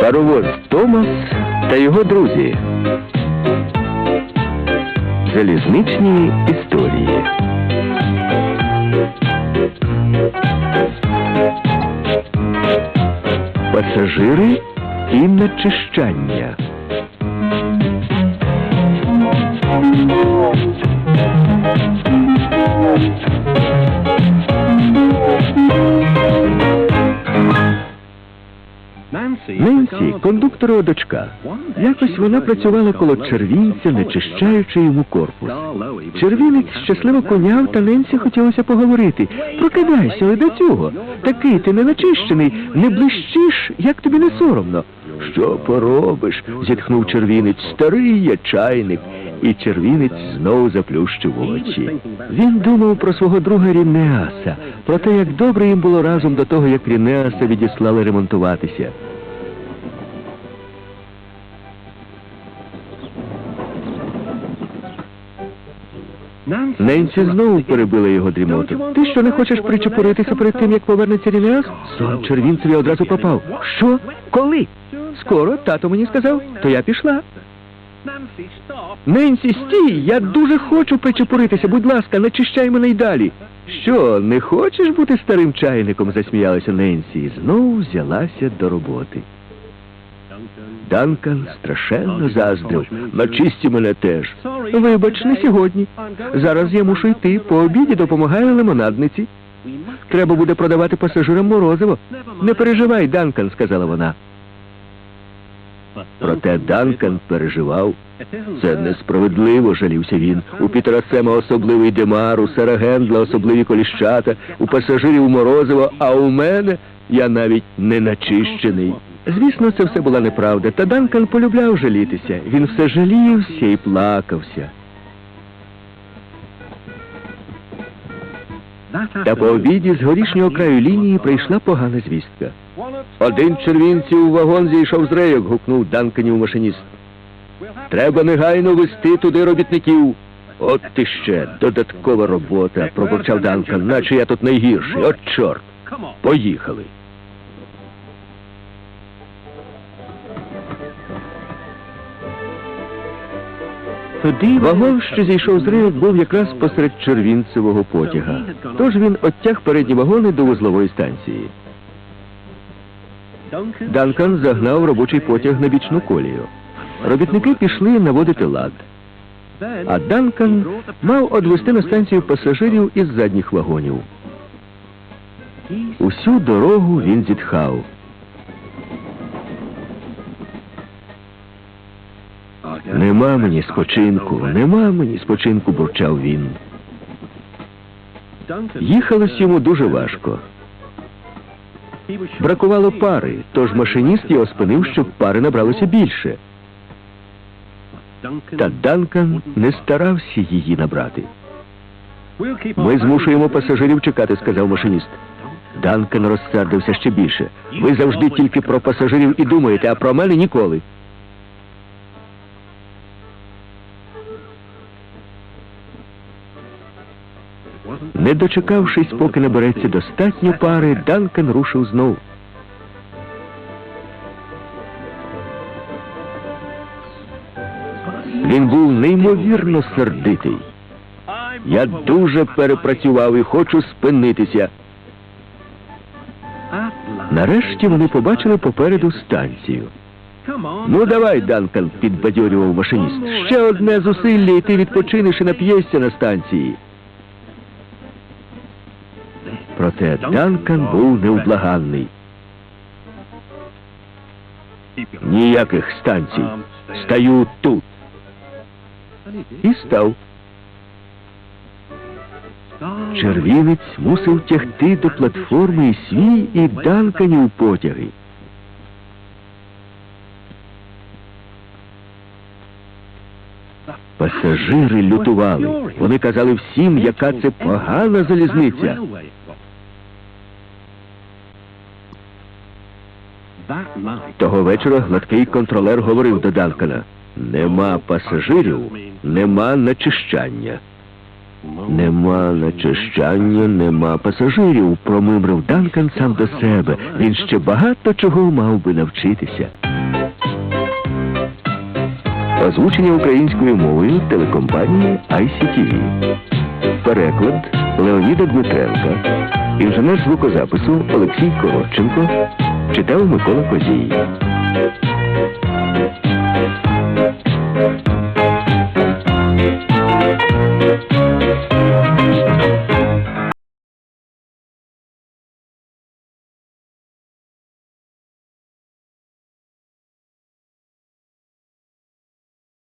Паровоз Томас та його друзі. Залізничні історії. Пасажири і начищання. Ненсі кондукторова дочка. Якось вона працювала коло червінця, начищаючи йому корпус. Червінець щасливо коняв, та Ненсі хотілося поговорити. Прокидайся, але до цього. Такий ти не начищений, не блищиш, як тобі не соромно. Що поробиш? зітхнув червінець. Старий я чайник. І червінець знову заплющив очі. Він думав про свого друга Рінеаса, про те, як добре їм було разом до того, як Рінеаса відіслали ремонтуватися. Ненсі знову перебила його дрімоту. Ти що не хочеш причепуритися перед тим, як повернеться Рінеас? Сон червінцеві одразу попав. Що? Коли? Скоро, тато мені сказав, то я пішла. Ненсі, стій! Я дуже хочу причепуритися. Будь ласка, начищай мене й далі. Що, не хочеш бути старим чайником? засміялася Ненсі і знову взялася до роботи. Данкан страшенно заздрив. Начисті мене теж. Вибач, не сьогодні. Зараз я мушу йти. По обіді допомагаю лимонадниці. Треба буде продавати пасажирам морозиво. Не переживай, Данкан, сказала вона. Проте Данкан переживав. Це несправедливо, жалівся він. У Пітера Сема особливий демар, у Сара Гендла особливі коліщата, у пасажирів морозиво, а у мене я навіть не начищений. Звісно, це все була неправда, та Данкан полюбляв жалітися. Він все жалівся і плакався. Та по обіді з горішнього краю лінії прийшла погана звістка. Один червінців у вагон зійшов з рейок, гукнув Данканів машиніст. Треба негайно вести туди робітників. От ти ще додаткова робота, пробурчав Данкан, наче я тут найгірший. От чорт. Поїхали. Вагон, що зійшов з рейок, був якраз посеред червінцевого потяга. Тож він оттяг передні вагони до вузлової станції. Данкан загнав робочий потяг на бічну колію. Робітники пішли наводити лад. А Данкан мав одвести на станцію пасажирів із задніх вагонів. Усю дорогу він зітхав. Нема мені спочинку, нема мені спочинку, бурчав він. Їхалось йому дуже важко. Бракувало пари, тож машиніст його спинив, щоб пари набралося більше. Та Данкан не старався її набрати. Ми змушуємо пасажирів чекати, сказав машиніст. Данкан розсердився ще більше. Ви завжди тільки про пасажирів і думаєте, а про мене ніколи. Не дочекавшись, поки набереться достатньо пари, Данкан рушив знов. Він був неймовірно сердитий. Я дуже перепрацював і хочу спинитися. Нарешті вони побачили попереду станцію. Ну давай, Данкан, підбадьорював машиніст. Ще одне зусилля, і ти відпочинеш і нап'єшся на станції. Проте Данкан був невблаганний. Ніяких станцій. Стаю тут. І став. Червінець мусив тягти до платформи і свій, і Данканів потяги. Пасажири лютували. Вони казали всім, яка це погана залізниця. Того вечора гладкий контролер говорив до Данкана. Нема пасажирів, нема начищання. Нема начищання, нема пасажирів, промимрив Данкан сам до себе. Він ще багато чого мав би навчитися. Озвучення українською мовою телекомпанії ICTV. Переклад Леоніда Дмитренка. Інженер звукозапису Олексій Коротченко. Читав Микола Козій.